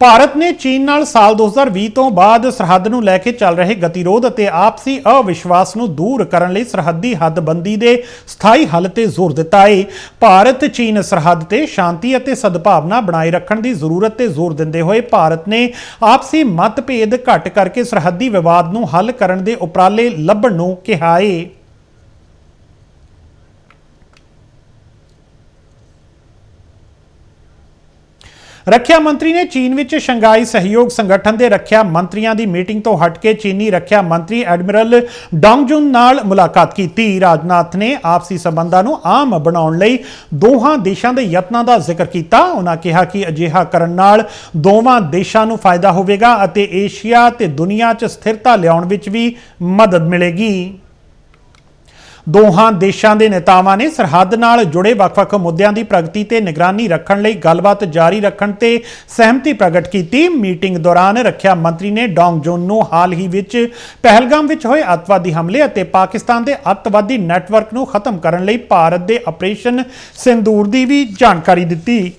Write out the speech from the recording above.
ਭਾਰਤ ਨੇ ਚੀਨ ਨਾਲ ਸਾਲ 2020 ਤੋਂ ਬਾਅਦ ਸਰਹੱਦ ਨੂੰ ਲੈ ਕੇ ਚੱਲ ਰਹੇ ਗਤੀਰੋਧ ਅਤੇ ਆਪਸੀ ਅਵਿਸ਼ਵਾਸ ਨੂੰ ਦੂਰ ਕਰਨ ਲਈ ਸਰਹੱਦੀ ਹੱਦਬੰਦੀ ਦੇ ਸਥਾਈ ਹੱਲ ਤੇ ਜ਼ੋਰ ਦਿੱਤਾ ਹੈ ਭਾਰਤ ਚੀਨ ਸਰਹੱਦ ਤੇ ਸ਼ਾਂਤੀ ਅਤੇ ਸਦਭਾਵਨਾ ਬਣਾਈ ਰੱਖਣ ਦੀ ਜ਼ਰੂਰਤ ਤੇ ਜ਼ੋਰ ਦਿੰਦੇ ਹੋਏ ਭਾਰਤ ਨੇ ਆਪਸੀ ਮਤਭੇਦ ਘੱਟ ਕਰਕੇ ਸਰਹੱਦੀ ਵਿਵਾਦ ਨੂੰ ਹੱਲ ਕਰਨ ਦੇ ਉਪਰਾਲੇ ਲੱਭਣ ਨੂੰ ਕਿਹਾ ਹੈ ਰੱਖਿਆ ਮੰਤਰੀ ਨੇ ਚੀਨ ਵਿੱਚ ਸ਼ੰਘਾਈ ਸਹਿਯੋਗ ਸੰਗਠਨ ਦੇ ਰੱਖਿਆ ਮੰਤਰੀਆਂ ਦੀ ਮੀਟਿੰਗ ਤੋਂ ਹਟ ਕੇ ਚੀਨੀ ਰੱਖਿਆ ਮੰਤਰੀ ਐਡਮਿਰਲ ਡੋਂਗਜੁਨ ਨਾਲ ਮੁਲਾਕਾਤ ਕੀਤੀ। ਰਾਜਨਾਥ ਨੇ ਆਪਸੀ ਸਬੰਧਾਂ ਨੂੰ ਆਮ ਬਣਾਉਣ ਲਈ ਦੋਹਾਂ ਦੇਸ਼ਾਂ ਦੇ ਯਤਨਾਂ ਦਾ ਜ਼ਿਕਰ ਕੀਤਾ। ਉਹਨਾਂ ਕਿਹਾ ਕਿ ਅਜਿਹਾ ਕਰਨ ਨਾਲ ਦੋਵਾਂ ਦੇਸ਼ਾਂ ਨੂੰ ਫਾਇਦਾ ਹੋਵੇਗਾ ਅਤੇ ਏਸ਼ੀਆ ਤੇ ਦੁਨੀਆ 'ਚ ਸਥਿਰਤਾ ਲਿਆਉਣ ਵਿੱਚ ਵੀ ਮਦਦ ਮਿਲੇਗੀ। ਦੋਹਾਂ ਦੇਸ਼ਾਂ ਦੇ ਨੇਤਾਵਾਂ ਨੇ ਸਰਹੱਦ ਨਾਲ ਜੁੜੇ ਵੱਖ-ਵੱਖ ਮੁੱਦਿਆਂ ਦੀ ਪ੍ਰਗਤੀ ਤੇ ਨਿਗਰਾਨੀ ਰੱਖਣ ਲਈ ਗੱਲਬਾਤ ਜਾਰੀ ਰੱਖਣ ਤੇ ਸਹਿਮਤੀ ਪ੍ਰਗਟ ਕੀਤੀ। ਮੀਟਿੰਗ ਦੌਰਾਨ ਰੱਖਿਆ ਮੰਤਰੀ ਨੇ ਡੋਂਗ ਜੋਨ ਨੂੰ ਹਾਲ ਹੀ ਵਿੱਚ ਪਹਿਲਗਾਮ ਵਿੱਚ ਹੋਏ ਅੱਤਵਾਦੀ ਹਮਲੇ ਅਤੇ ਪਾਕਿਸਤਾਨ ਦੇ ਅੱਤਵਾਦੀ ਨੈਟਵਰਕ ਨੂੰ ਖਤਮ ਕਰਨ ਲਈ ਭਾਰਤ ਦੇ ਆਪਰੇਸ਼ਨ ਸਿੰਦੂਰ ਦੀ ਵੀ ਜਾਣਕਾਰੀ ਦਿੱਤੀ।